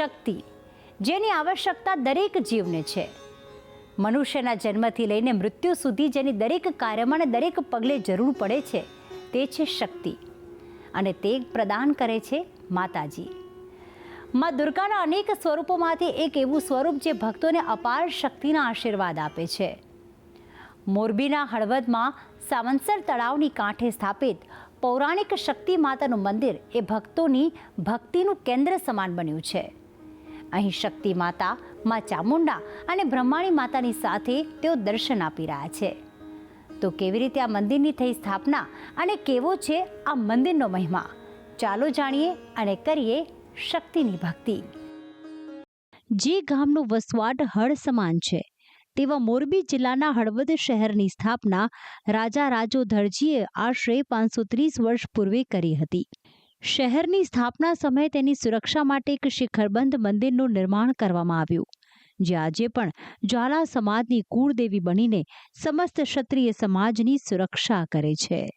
શક્તિ, જેની આવશ્યકતા દરેક જીવને છે. મનુષ્યના જન્મથી લઈને મૃત્યુ સુધી જેની દરેક કાર્યમાં અને દરેક પગલે જરૂર પડે છે, તે છે શક્તિ. અને તે પ્રદાન કરે છે માતાજી. મા દુર્ગાના અનેક સ્વરૂપોમાંથી એક એવું સ્વરૂપ જે ભક્તોને અપાર શક્તિના આશીર્વાદ આપે છે. મોરબીના હળવદમાં સાવંસર તળાવની કાંઠે સ્થાપિત પૌરાણિક શક્તિ માતાનું મંદિર એ ભક્તોની ભક્તિનું કેન્દ્ર સમાન બન્યું છે. અહીં શક્તિ માતા મા ચામુંડા અને બ્રહ્માણી માતાની સાથે તેઓ દર્શન આપી રહ્યા છે. તો કેવી રીતે આ મંદિરની થઈ સ્થાપના અને કેવો છે આ મંદિરનો મહિમા? ચાલો જાણીએ અને કરીએ શક્તિની ભક્તિ. જે ગામનો વસવાટ હળ સમાન છે, તેવા મોરબી જિલ્લાના હળવદ શહેરની સ્થાપના રાજા રાજો ધરજીએ આશરે પાંચસો ત્રીસ વર્ષ પૂર્વે કરી હતી. શહેરની સ્થાપના સમયે તેની સુરક્ષા માટે એક શિખરબંધ મંદિરનું નિર્માણ કરવામાં આવ્યું. જે આજે પણ જ્વાલા સમાજની કુળદેવી બનીને સમસ્ત ક્ષત્રિય સમાજની સુરક્ષા કરે છે.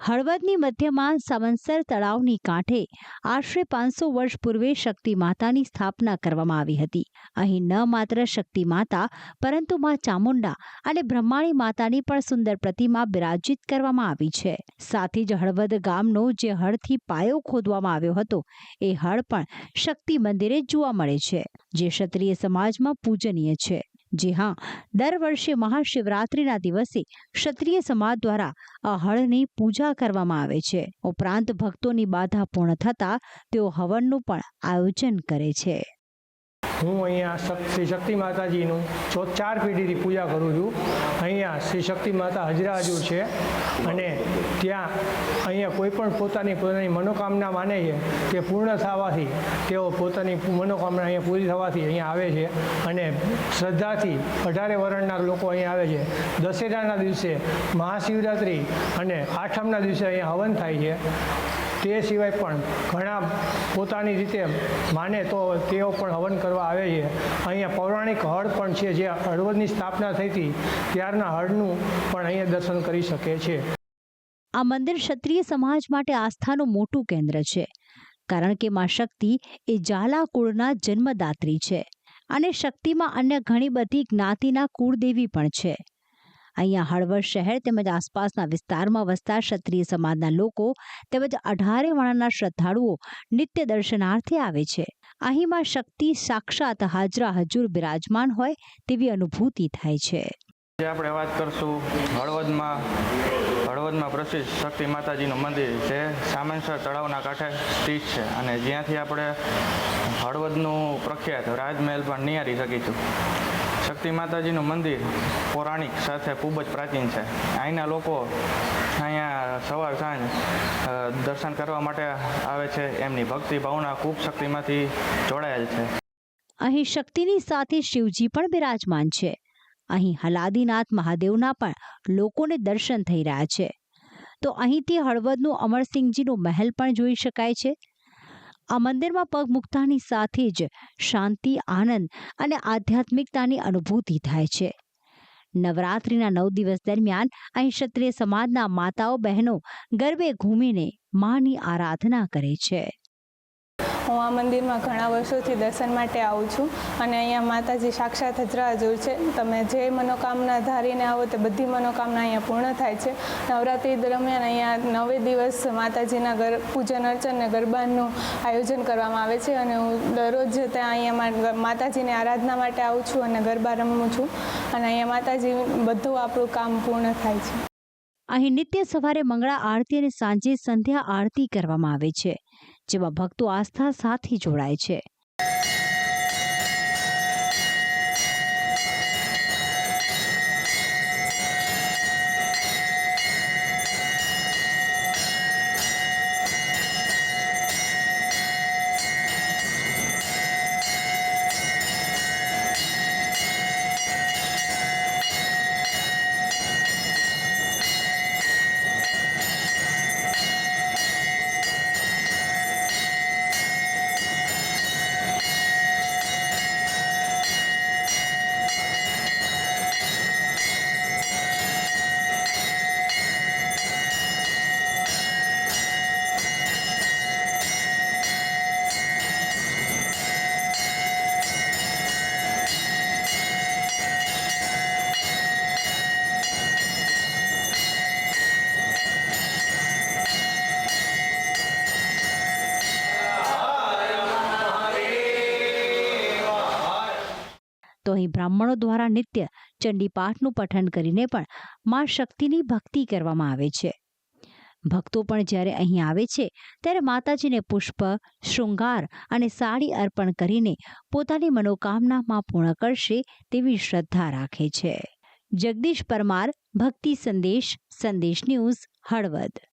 હળવદની મધ્યમાં સાવંસર તળાવની કાંઠે આશરે પાંચસો વર્ષ પૂર્વે શક્તિ માતાની સ્થાપના કરવામાં આવી હતી. અહીં ન માત્ર શક્તિ માતા, પરંતુ મા ચામુંડા અને બ્રહ્માણી માતાની પણ સુંદર પ્રતિમા બિરાજિત કરવામાં આવી છે. સાથે જ હળવદ ગામનો જે હળથી પાયો ખોદવામાં આવ્યો હતો, એ હળ પણ શક્તિ મંદિરે જોવા મળે છે, જે ક્ષત્રિય સમાજમાં પૂજનીય છે. જી હા, દર વર્ષે મહાશિવરાત્રિના દિવસે ક્ષત્રિય સમાજ દ્વારા આ હળની પૂજા કરવામાં આવે છે. ઉપરાંત ભક્તોની બાધા પૂર્ણ થતાં તેઓ હવનનું પણ આયોજન કરે છે. હું અહીંયા શ્રી શક્તિ માતાજીનું ચો ચાર પેઢીથી પૂજા કરું છું. અહીંયા શ્રી શક્તિ માતા હજરા હજુર છે અને ત્યાં અહીંયા કોઈ પણ પોતાની પોતાની મનોકામના માને છે તે પૂર્ણ થવાથી તેઓ પોતાની મનોકામના અહીંયા પૂરી થવાથી અહીંયા આવે છે અને શ્રદ્ધાથી અઢારે વર્ણના લોકો અહીંયા આવે છે. દશેરાના દિવસે મહાશિવરાત્રિ અને આઠમના દિવસે અહીંયા હવન થાય છે. તે સિવાય પણ ઘણા પોતાની રીતે માને તો તેઓ પણ હવન કરવા આવે છે. અહીંયા પૌરાણિક હળ પણ છે, જે હળવદની સ્થાપના થઈ હતી. ત્યારના હળનું પણ અહીંયા દર્શન કરી શકે છે. આ મંદિર ક્ષત્રિય સમાજ માટે આસ્થાનું મોટું કેન્દ્ર છે, કારણ કે માં શક્તિ એ જાલા કુળના જન્મદાત્રી છે અને શક્તિમાં અન્ય ઘણી બધી જ્ઞાતિના કુળદેવી પણ છે. અહીંયા હળવદ શહેર તેમજ આસપાસના વિસ્તારમાં વસતા ક્ષત્રિય સમાજના લોકો તેમજ અઢારે વર્ણના શ્રદ્ધાળુઓ નિત્ય દર્શનાર્થે આવે છે. અહીં માં શક્તિ સાક્ષાત હાજરા હજુર બિરાજમાન હોય તેવી અનુભૂતિ થાય છે. આજે આપણે વાત કરશું હળવદમાં હળવદમાં પ્રસિદ્ધ શક્તિ માતાજીનું મંદિર જે સામેસર તળાવના કાંઠે સ્થિત છે અને જ્યાંથી આપણે હળવદનું પ્રખ્યાત રાજમહેલ પણ નિહાળી શકીશું. શક્તિ માતાજીનું મંદિર પૌરાણિક સાથે ખૂબ જ પ્રાચીન છે. અહીંના લોકો અહીંયા સવાર સાંજ દર્શન કરવા માટે આવે છે. એમની ભક્તિ ભાવના ખૂબ શક્તિમાંથી જોડાયેલ છે. અહીં શક્તિની સાથે શિવજી પણ બિરાજમાન છે. અહીં હલાદીનાથ મહાદેવના પણ લોકોને દર્શન થઈ રહ્યા છે. તો અહીંથી હળવદનું અમરસિંહજીનું મહેલ પણ જોઈ શકાય છે. આ મંદિરમાં પગ મૂકતાની સાથે જ શાંતિ, આનંદ અને આધ્યાત્મિકતાની અનુભૂતિ થાય છે. નવરાત્રિના નવ દિવસ દરમિયાન અહીં ક્ષત્રિય સમાજના માતાઓ બહેનો ગરબે ઘૂમીને માની આરાધના કરે છે. હું આ મંદિરમાં ઘણા વર્ષોથી દર્શન માટે આવું છું અને અહીંયા માતાજી સાક્ષાત હજરા હજુર છે. તમે જે મનોકામના ધારીને આવો તે બધી મનોકામના અહીંયા પૂર્ણ થાય છે. નવરાત્રિ દરમિયાન અહીંયા નવે દિવસ માતાજીના ગર, પૂજન અર્ચન અને ગરબાનું આયોજન કરવામાં આવે છે અને હું દરરોજ ત્યાં અહીંયા માતાજીની આરાધના માટે આવું છું અને ગરબા રમું છું અને અહીંયા માતાજી બધું આપણું કામ પૂર્ણ થાય છે. અહીં નિત્ય સવારે મંગળા આરતી અને સાંજે સંધ્યા આરતી કરવામાં આવે છે. જેમાં ભક્તો આસ્થા સાથે જોડાય છે. તો અહીં બ્રાહ્મણો દ્વારા નિત્ય ચંડીપાઠનું પઠન કરીને પણ મા શક્તિની ભક્તિ કરવામાં આવે છે. ભક્તો પણ જ્યારે અહીં આવે છે, ત્યારે માતાજીને પુષ્પ, શૃંગાર અને સાડી અર્પણ કરીને પોતાની મનોકામનામાં પૂર્ણ કરશે તેવી શ્રદ્ધા રાખે છે. જગદીશ પરમાર, ભક્તિ સંદેશ સંદેશ ન્યૂઝ, હળવદ.